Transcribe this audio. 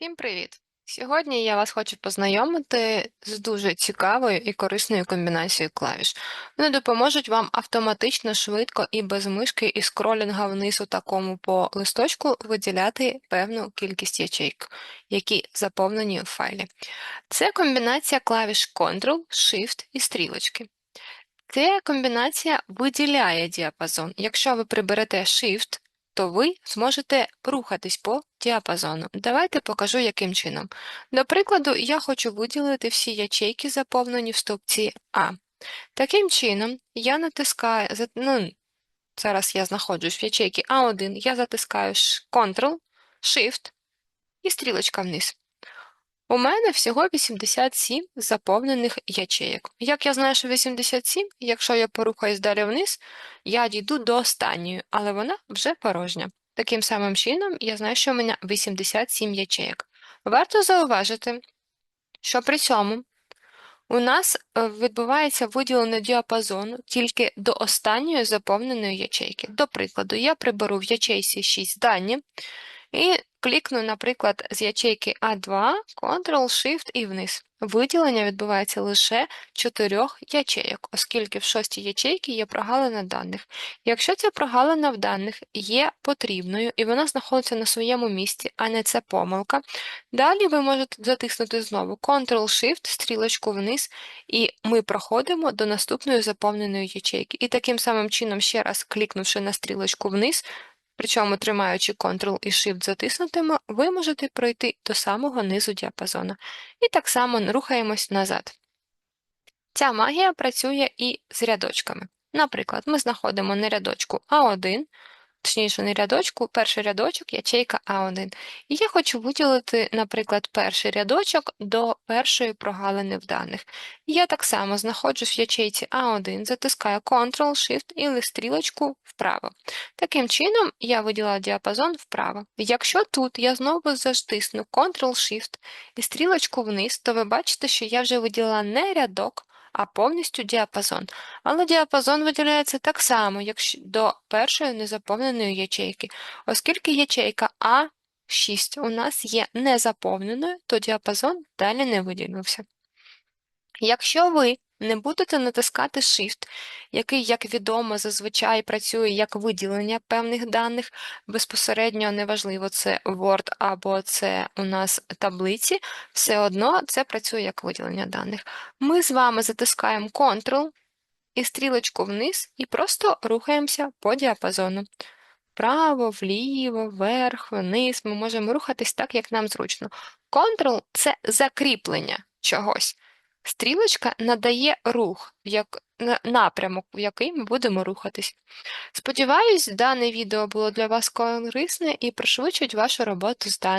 Всім привіт! Сьогодні я вас хочу познайомити з дуже цікавою і корисною комбінацією клавіш. Вони допоможуть вам автоматично, швидко і без мишки і скролінга вниз у такому по листочку виділяти певну кількість ячейок, які заповнені в файлі. Це комбінація клавіш Ctrl, Shift і стрілочки. Ця комбінація виділяє діапазон. Якщо ви приберете Shift, то ви зможете рухатись по діапазону. Давайте покажу, яким чином. До прикладу, я хочу виділити всі ячейки, заповнені в стовпці А. Таким чином, я натискаю, ну, зараз я знаходжусь в ячейці А1, я затискаю Ctrl, Shift і стрілочка вниз. У мене всього 87 заповнених ячейок. Як я знаю, що 87, якщо я порухаюсь далі вниз, я дійду до останньої, але вона вже порожня. Таким самим чином, я знаю, що у мене 87 ячейок. Варто зауважити, що при цьому у нас е, відбувається виділення діапазону тільки до останньої заповненої ячейки. До прикладу, я приберу в ячейці 6 дані і клікну, наприклад, з ячейки А2, Ctrl-Shift і вниз. Виділення відбувається лише чотирьох ячейок, оскільки в шостій ячейці є прогалина даних. Якщо ця прогалина в даних є потрібною і вона знаходиться на своєму місці, а не це помилка, далі ви можете затиснути знову Ctrl-Shift, стрілочку вниз, і ми проходимо до наступної заповненої ячейки. І таким самим чином, ще раз клікнувши на стрілочку вниз, Причому, тримаючи Ctrl і Shift затиснутими, ви можете пройти до самого низу діапазону. І так само рухаємось назад. Ця магія працює і з рядочками. Наприклад, ми знаходимо на рядочку А1, точніше, не рядочку, перший рядочок, ячейка А1. І я хочу виділити, наприклад, перший рядочок до першої прогалини в даних. Я так само знаходжусь в ячейці А1, затискаю Ctrl-Shift і стрілочку вправо. Таким чином, я виділа діапазон вправо. Якщо тут я знову застисну Ctrl-Shift і стрілочку вниз, то ви бачите, що я вже виділила не рядок, а повністю діапазон. Але діапазон виділяється так само, як до першої незаповненої ячейки. Оскільки ячейка А6 у нас є незаповненою, то діапазон далі не виділився. Якщо ви не будете натискати Shift, який, як відомо, зазвичай працює як виділення певних даних. Безпосередньо неважливо, це Word або це у нас таблиці, все одно це працює як виділення даних. Ми з вами затискаємо Ctrl і стрілочку вниз, і просто рухаємося по діапазону. Вправо, вліво, вверх, вниз. Ми можемо рухатись так, як нам зручно. Ctrl – це закріплення чогось. Стрілочка надає рух, як напрямок, в який ми будемо рухатись. Сподіваюсь, дане відео було для вас корисне і пришвидшить вашу роботу з даними.